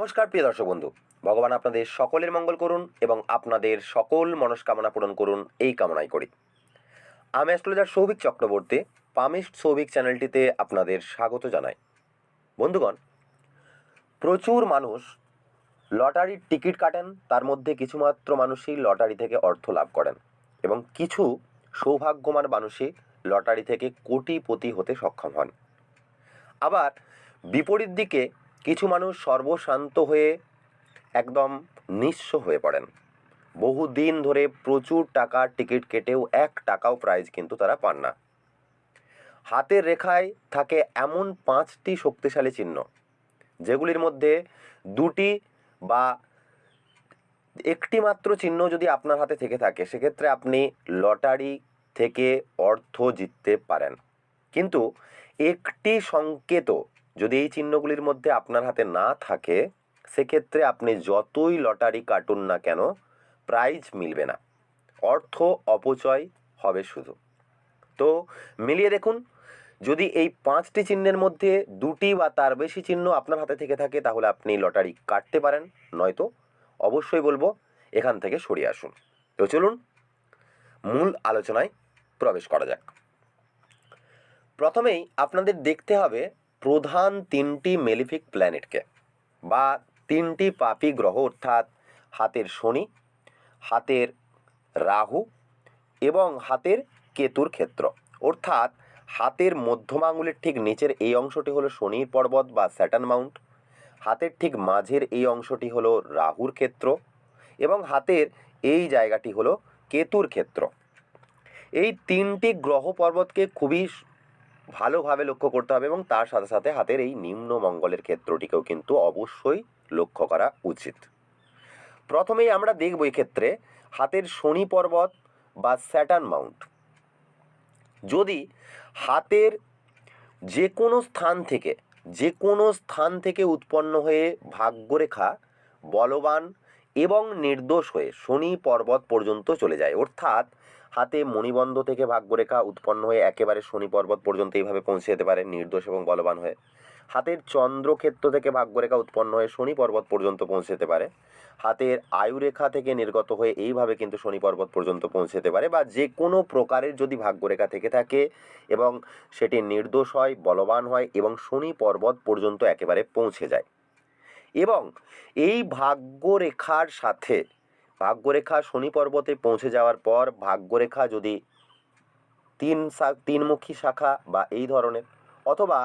নমস্কার, প্রিয় দর্শক বন্ধু। ভগবান আপনাদের সকলের মঙ্গল করুন এবং আপনাদের সকল মনস্কামনা পূরণ করুন এই কামনাই করি। আমি অ্যাস্ট্রোলজার সৌভিক চক্রবর্তী, পামিস্ট সৌভিক চ্যানেলটিতে আপনাদের স্বাগত জানাই। বন্ধুগণ, প্রচুর মানুষ লটারির টিকিট কাটেন, তার মধ্যে কিছুমাত্র মানুষই লটারি থেকে অর্থ লাভ করেন এবং কিছু সৌভাগ্যমান মানুষই লটারি থেকে কোটিপতি হতে সক্ষম হন। আবার বিপরীত দিকে কিছু মানুষ সর্বশান্ত হয়ে একদম নিঃস্ব হয়ে পড়েন। বহু দিন ধরে প্রচুর টাকার টিকিট কেটেও এক টাকাও প্রাইজ কিন্তু তারা পান না। হাতের রেখায় থাকে এমন পাঁচটি শক্তিশালী চিহ্ন, যেগুলির মধ্যে দুটি বা একটি মাত্র চিহ্ন যদি আপনার হাতে থেকে থাকে, সেক্ষেত্রে আপনি লটারি থেকে অর্থ জিততে পারেন। কিন্তু একটি সংকেত যদি এই চিহ্নগুলির মধ্যে আপনার হাতে না থাকে, সেক্ষেত্রে আপনি যতই লটারি কাটুন না কেন প্রাইজ মিলবে না। অর্থ অপচয় হবে শুধু। তো মিলিয়ে দেখুন, যদি এই পাঁচটি চিহ্নের মধ্যে দুটি বা তার বেশি চিহ্ন আপনার হাতে থেকে থাকে, তাহলে আপনি লটারি কাটতে পারেন। নয়তো অবশ্যই বলব, এখান থেকে সরিয়ে আসুন। তো চলুন, মূল আলোচনায় প্রবেশ করা যাক। প্রথমেই আপনাদের দেখতে হবে প্রধান তিনটি মেলিফিক প্ল্যানেটকে বা তিনটি পাপি গ্রহ অর্থাৎ হাতের শনি, হাতের রাহু এবং হাতের কেতুর ক্ষেত্র। অর্থাৎ হাতের মধ্যম আঙুলের ঠিক নিচের এই অংশটি হলো শনির পর্বত বা স্যাটার্ন মাউন্ট। হাতের ঠিক মাঝের এই অংশটি হলো রাহুর ক্ষেত্র এবং হাতের এই জায়গাটি হলো কেতুর ক্ষেত্র। এই তিনটি গ্রহ পর্বতকে খুবই ভালোভাবে লক্ষ্য করতে হবে এবং তার সাথে সাথে হাতের এই নিম্ন মঙ্গলের ক্ষেত্রটিকেও কিন্তু অবশ্যই লক্ষ্য করা উচিত। প্রথমেই আমরা দেখব ক্ষেত্রে হাতের শনি পর্বত বা স্যাটার্ন মাউন্ট। যদি হাতের যে কোনো স্থান থেকে যে কোনো স্থান থেকে উৎপন্ন হয়ে ভাগ্যরেখা বলবান এবং নির্দোষ হয়ে শনি পর্বত পর্যন্ত চলে যায়, অর্থাৎ হাতে মণিবন্ধ থেকে ভাগ্যরেখা উৎপন্ন হয়ে একেবারে শনি পর্বত পর্যন্ত এইভাবে পৌঁছে যেতে পারে নির্দোষ এবং বলবান হয়ে। হাতের চন্দ্রক্ষেত্র থেকে ভাগ্যরেখা উৎপন্ন হয়ে শনি পর্বত পর্যন্ত পৌঁছে যেতে পারে। হাতের আয়ুরেখা থেকে নির্গত হয়ে এইভাবে কিন্তু শনি পর্বত পর্যন্ত পৌঁছে যেতে পারে বা যে কোনো প্রকারের যদি ভাগ্যরেখা থেকে থাকে এবং সেটি নির্দোষ হয়, বলবান হয় এবং শনি পর্বত পর্যন্ত একেবারে পৌঁছে যায়। এবং এই ভাগ্যরেখার সাথে ভাগ্যরেখা শনি পর্বতে পৌঁছে যাওয়ার পর ভাগ্যরেখা যদি তিন তিনমুখী শাখা বা এই ধরনের অথবা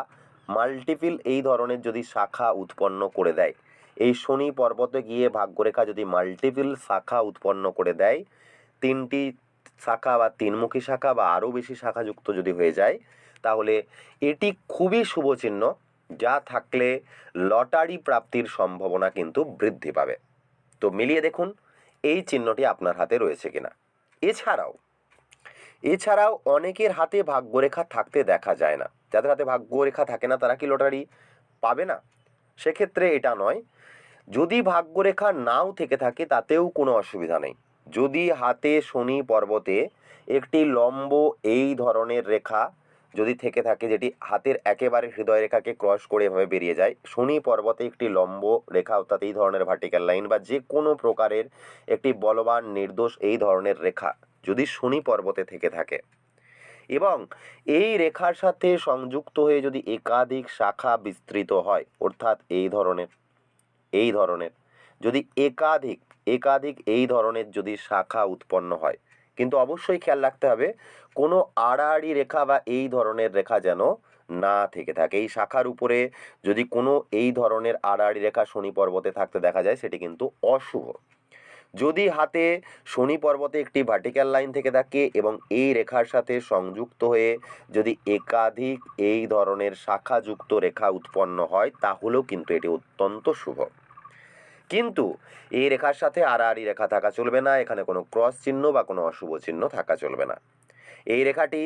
মাল্টিপিল এই ধরনের যদি শাখা উৎপন্ন করে দেয়, এই শনি পর্বতে গিয়ে ভাগ্যরেখা যদি মাল্টিপিল শাখা উৎপন্ন করে দেয়, তিনটি শাখা বা তিনমুখী শাখা বা আরও বেশি শাখাযুক্ত যদি হয়ে যায়, তাহলে এটি খুবই শুভ চিহ্ন, যা থাকলে লটারি প্রাপ্তির সম্ভাবনা কিন্তু বৃদ্ধি পাবে। তো মিলিয়ে দেখুন এই চিহ্নটি আপনার হাতে রয়েছে কিনা। এছাড়াও এছাড়াও অনেকের হাতে ভাগ্যরেখা থাকতে দেখা যায় না। যাদের হাতে ভাগ্যরেখা থাকে না, তারা কি লটারি পাবে না? সেক্ষেত্রে এটা নয়। যদি ভাগ্যরেখা নাও থেকে থাকে, তাতেও কোনো অসুবিধা নেই। যদি হাতে শনি পর্বতে একটি লম্ব এই ধরনের রেখা যদি থেকে থাকে যেটি হাতের একেবারে হৃদয় রেখাকে ক্রস করে এভাবে বেরিয়ে যায়, শনি পর্বতে একটি লম্ব রেখা, অর্থাৎ এই ধরনের ভার্টিক্যাল লাইন বা যে কোনো প্রকারের একটি বলবান নির্দোষ এই ধরনের রেখা যদি শনি পর্বতে থেকে থাকে। এবং এই রেখার সাথে সংযুক্ত হয়ে যদি একাধিক শাখা বিস্তৃত হয়, অর্থাৎ এই ধরনের এই ধরনের, যদি একাধিক একাধিক এই ধরনের যদি শাখা উৎপন্ন হয় কিন্তু অবশ্যই খেয়াল রাখতে হবে, কোনো আড়াআড়ি রেখা বা এই ধরনের রেখা যেন না থেকে থাকে। এই শাখার উপরে যদি কোনো এই ধরনের আড়াআড়ি রেখা শনি পর্বতে থাকতে দেখা যায়, সেটি কিন্তু অশুভ। যদি হাতে শনি পর্বতে একটি ভার্টিক্যাল লাইন থেকে থাকে এবং এই রেখার সাথে সংযুক্ত হয়ে যদি একাধিক এই ধরনের শাখাযুক্ত রেখা উৎপন্ন হয়, তাহলেও কিন্তু এটি অত্যন্ত শুভ। কিন্তু এই রেখার সাথে আড়াআড়ি রেখা থাকা চলবে না, এখানে কোনো ক্রস চিহ্ন বা কোনো অশুভ চিহ্ন থাকা চলবে না। এই রেখাটি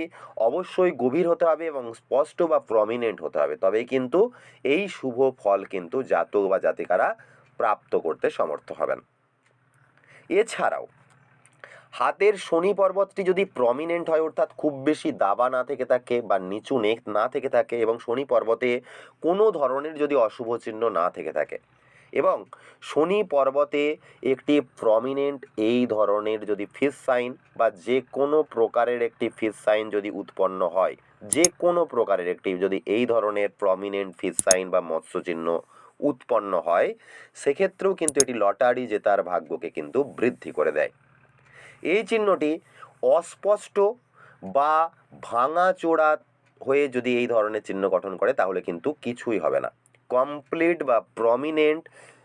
অবশ্যই গভীর হতে হবে এবং স্পষ্ট বা প্রমিনেন্ট হতে হবে, তবেই কিন্তু এই শুভ ফল কিন্তু জাতক বা জাতিকারা প্রাপ্ত করতে সমর্থ হবেন। এছাড়াও, হাতের শনি পর্বতটি যদি প্রমিনেন্ট হয়, অর্থাৎ খুব বেশি দাবা না থেকে থাকে বা নিচু নেক না থেকে থাকে এবং শনি পর্বতে কোনো ধরনের যদি অশুভ চিহ্ন না থেকে থাকে এবং শনি পর্বতে একটি প্রমিনেন্ট এই ধরনের যদি ফিস সাইন বা যে কোনো প্রকারের একটি ফিস সাইন যদি উৎপন্ন হয়, যে কোনো প্রকারের একটি যদি এই ধরনের প্রমিনেন্ট ফিস সাইন বা মৎস্য চিহ্ন উৎপন্ন হয়, সেক্ষেত্রেও কিন্তু এটি লটারি জেতার ভাগ্যকে কিন্তু বৃদ্ধি করে দেয়। এই চিহ্নটি অস্পষ্ট বা ভাঙাচোরা হয়ে যদি এই ধরনের চিহ্ন গঠন করে, তাহলে কিন্তু কিছুই হবে না। কমপ্লিট বা প্রমিনেন্ট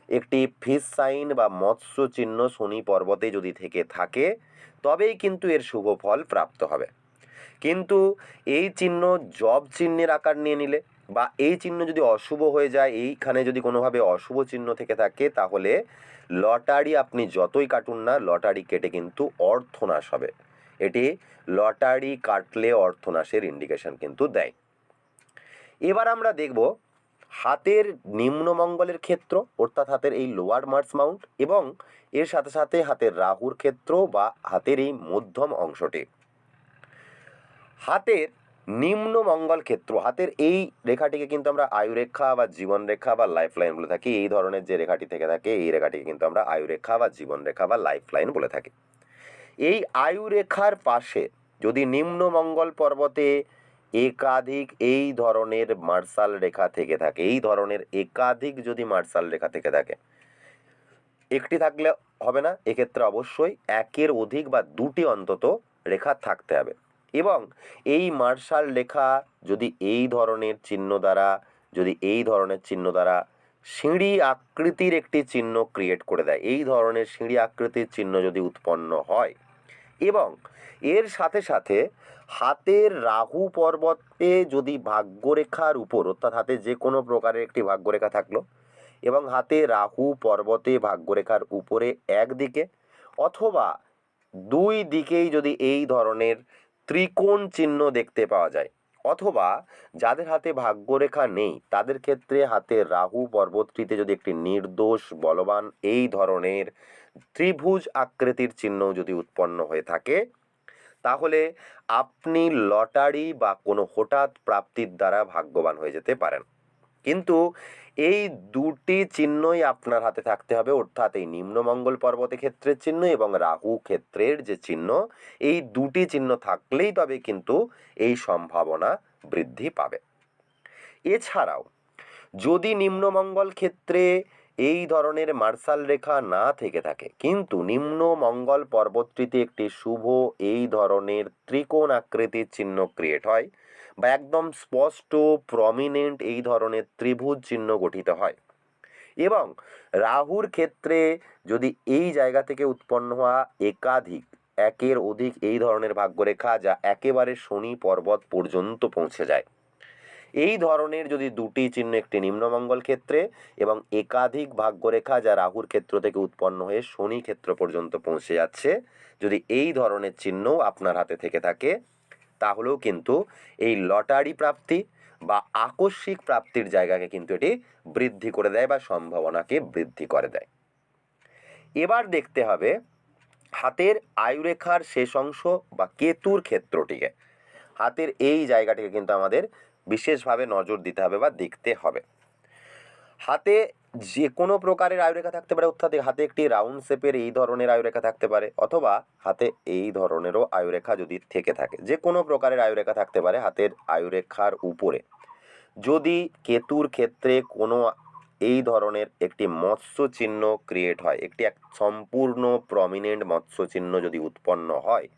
একটি ফিস সাইন বা মৎস্য চিহ্ন শনি পর্বতে যদি থেকে থাকে, তবেই কিন্তু এর শুভ ফল প্রাপ্ত হবে। কিন্তু এই চিহ্ন জব চিহ্নের আকার নিয়ে নিলে বা এই চিহ্ন যদি অশুভ হয়ে যায়, এইখানে যদি কোনোভাবে অশুভ চিহ্ন থেকে থাকে, তাহলে লটারি আপনি যতই কাটুন না, লটারি কেটে কিন্তু অর্থনাশ হবে। এটি লটারি কাটলে অর্থনাশের ইন্ডিকেশন কিন্তু দেয়। এবার আমরা দেখব হাতের নিম্নমঙ্গলের ক্ষেত্র, অর্থাৎ হাতের এই লোয়ার মার্স মাউন্ট এবং এর সাথে সাথে হাতের রাহুর ক্ষেত্র বা হাতের এই মধ্যম অংশটি। হাতের নিম্ন মঙ্গল ক্ষেত্র, হাতের এই রেখাটিকে কিন্তু আমরা আয়ুরেখা বা জীবন রেখা বা লাইফ লাইন বলে থাকি। এই ধরনের যে রেখাটি থেকে থাকে, এই রেখাটিকে কিন্তু আমরা আয়ুরেখা বা জীবন রেখা বা লাইফ লাইন বলে থাকি। এই আয়ুরেখার পাশে যদি নিম্ন মঙ্গল পর্বতে একাধিক এই ধরনের মার্শাল রেখা থেকে থাকে। এই ধরনের একাধিক যদি মার্শাল রেখা থেকে থাকে, একটি থাকলে হবে না, এক্ষেত্রে অবশ্যই একের অধিক বা দুটি অন্তত রেখা থাকতে হবে। এবং এই মার্শাল রেখা যদি এই ধরনের চিহ্ন দ্বারা, যদি এই ধরনের চিহ্ন দ্বারা সিঁড়ি আকৃতির একটি চিহ্ন ক্রিয়েট করে দেয়, এই ধরনের সিঁড়ি আকৃতির চিহ্ন যদি উৎপন্ন হয়, এবং এর সাথে সাথে হাতের রাহু পর্বতে যদি ভাগ্যরেখার উপর, অর্থাৎ হাতে যে কোনো প্রকারের একটি ভাগ্যরেখা থাকল, এবং হাতে রাহু পর্বতে ভাগ্যরেখার উপরে একদিকে, অথবা দুই দিকেই যদি এই ধরনের ত্রিকোণ চিহ্ন দেখতে পাওয়া যায়, অথবা যাদের হাতে ভাগ্যরেখা নেই, তাদের ক্ষেত্রে হাতে রাহু পর্বতটিতে যদি একটি নির্দোষ, বলবান এই ধরনের ত্রিভুজ আকৃতির চিহ্ন যদি উৎপন্ন হয়ে থাকে তাহলে আপনি লটারি বা কোনো হঠাৎ প্রাপ্তির দ্বারা ভাগ্যবান হয়ে যেতে পারেন। কিন্তু এই দুটি চিহ্নই আপনার হাতে থাকতে হবে, অর্থাৎ এই নিম্নমঙ্গল পর্বতে ক্ষেত্রের চিহ্ন এবং রাহু ক্ষেত্রের যে চিহ্ন, এই দুটি চিহ্ন থাকলেই তবে কিন্তু এই সম্ভাবনা বৃদ্ধি পাবে। এছাড়াও, যদি নিম্নমঙ্গল ক্ষেত্রে এই ধরনের মার্শাল রেখা না থেকে থাকে। কিন্তু নিম্ন মঙ্গল পর্বতটিতে একটি শুভ এই ধরনের ত্রিকোণ আকৃতির চিহ্ন ক্রিয়েট হয় বা একদম স্পষ্ট প্রমিনেন্ট এই ধরনের ত্রিভুজ চিহ্ন গঠিত হয়। এবং রাহুর ক্ষেত্রে যদি এই জায়গা থেকে উৎপন্ন হওয়া একাধিক, একের অধিক এই ধরনের ভাগ্যরেখা যা একেবারে শনি পর্বত পর্যন্ত পৌঁছে যায়। এই ধরনের যদি দুটি চিহ্ন একটি নিম্নমঙ্গল ক্ষেত্রে এবং একাধিক ভাগ্যরেখা যা রাহুর ক্ষেত্র থেকে উৎপন্ন হয়ে শনি ক্ষেত্র পর্যন্ত পৌঁছে যাচ্ছে, যদি এই ধরনের চিহ্ন আপনার হাতে থেকে থাকে, তাহলেও কিন্তু এই লটারি প্রাপ্তি বা আকস্মিক প্রাপ্তির জায়গাকে কিন্তু এটি বৃদ্ধি করে দেয় বা সম্ভাবনাকে বৃদ্ধি করে দেয়। এবার দেখতে হবে হাতের আয়ুরেখার শেষ অংশ বা কেতুর ক্ষেত্রটিকে। হাতের এই জায়গাটিকে কিন্তু আমাদের বিশেষভাবে নজর দিতে হবে বা দেখতে হবে। হাতে যে কোনো প্রকারের আয়ুরেখা থাকতে পারে, অর্থাৎ হাতে একটি রাউন্ড শেপের এই ধরনের আয়ুরেখা থাকতে পারে, অথবা হাতে এই ধরনেরও আয়ুরেখা যদি থেকে থাকে। যে কোনো প্রকারের আয়ুরেখা থাকতে পারে হাতের আয়ুরেখার উপরে। যদি কেতুর ক্ষেত্রে কোনো এই ধরনের একটি মৎস্য চিহ্ন ক্রিয়েট হয়, একটি এক সম্পূর্ণ প্রমিনেন্ট মৎস্য চিহ্ন যদি উৎপন্ন হয়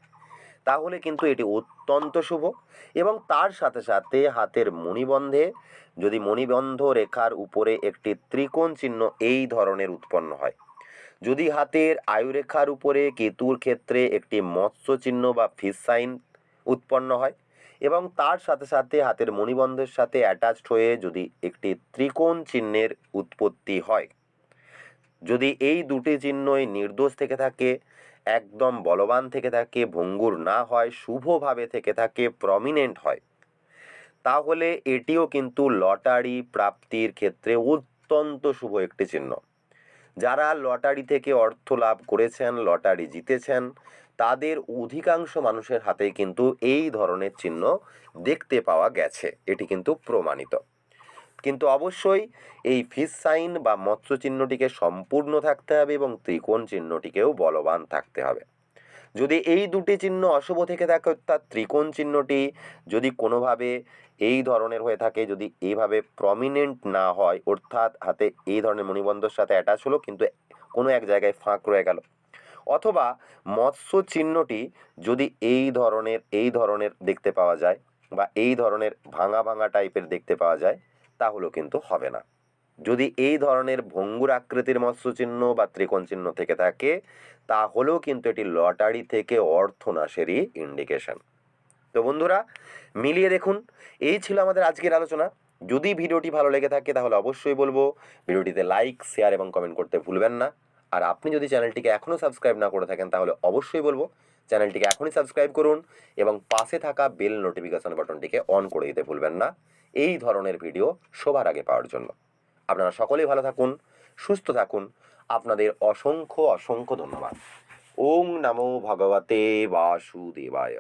তাহলে কিন্তু এটি অত্যন্ত শুভ এবং তার সাথে সাথে হাতের মণিবন্ধে, যদি মণিবন্ধ রেখার উপরে একটি ত্রিকোণ চিহ্ন এই ধরনের উৎপন্ন হয়। যদি হাতের আয়ুরেখার উপরে কেতুর ক্ষেত্রে একটি মৎস্য চিহ্ন বা ফিস সাইন উৎপন্ন হয় এবং তার সাথে সাথে হাতের মণিবন্ধের সাথে অ্যাটাচড হয়ে যদি একটি ত্রিকোণ চিহ্নের উৎপত্তি হয়। যদি এই দুটি চিহ্নই নির্দোষ থেকে থাকে একদম বলবান থেকে থাকে, ভঙ্গুর না হয়, শুভভাবে থেকে থাকে প্রমিনেন্ট হয়। তাহলে এটিও কিন্তু লটারি প্রাপ্তির ক্ষেত্রে অত্যন্ত শুভ একটি চিহ্ন। যারা লটারি থেকে অর্থ লাভ করেছেন, লটারি জিতেছেন, তাদের অধিকাংশ মানুষের হাতে কিন্তু এই ধরনের চিহ্ন দেখতে পাওয়া গেছে। এটি কিন্তু প্রমাণিত। কিন্তু অবশ্যই এই ফিস সাইন বা মৎস্য চিহ্নটিকে সম্পূর্ণ থাকতে হবে এবং ত্রিকোণ চিহ্নটিকেও বলবান থাকতে হবে। যদি এই দুটি চিহ্ন অশুভ থেকে থাকে, অর্থাৎ ত্রিকোণ চিহ্নটি যদি কোনোভাবে এই ধরনের হয়ে থাকে, যদি এইভাবে প্রমিনেন্ট না হয়, অর্থাৎ হাতে এই ধরনের মণিবন্ধর সাথে অ্যাটাচ হলো, কিন্তু কোনো এক জায়গায় ফাঁক রয়ে গেল, অথবা মৎস্য চিহ্নটি যদি এই ধরনের এই ধরনের দেখতে পাওয়া যায় বা এই ধরনের ভাঙা ভাঙা টাইপের দেখতে পাওয়া যায় তাহলেও কিন্তু হবে না। যদি এই ধরনের ভঙ্গুর আকৃতির মৎস্য চিহ্ন বা ত্রিকোণ চিহ্ন থেকে থাকে, তাহলেও কিন্তু এটি লটারি থেকে অর্থনাশেরই ইন্ডিকেশন তো বন্ধুরা, মিলিয়ে দেখুন, এই ছিল আমাদের আজকের আলোচনা। যদি ভিডিওটি ভালো লেগে থাকে, তাহলে অবশ্যই বলব, ভিডিওটিতে লাইক শেয়ার এবং কমেন্ট করতে ভুলবেন না। আর আপনি যদি চ্যানেলটিকে এখনও সাবস্ক্রাইব না করে থাকেন, তাহলে অবশ্যই বলব, চ্যানেলটিকে এখনই সাবস্ক্রাইব করুন এবং পাশে থাকা বেল নোটিফিকেশন বাটনটিকে অন করে দিতে ভুলবেন না। এই ধরনের ভিডিও সবার আগে পাওয়ার জন্য। আপনারা সকলেই ভালো থাকুন, সুস্থ থাকুন। আপনাদের অসংখ্য অসংখ্য ধন্যবাদ। ওং নমো ভগবতে বাসুদেবায়।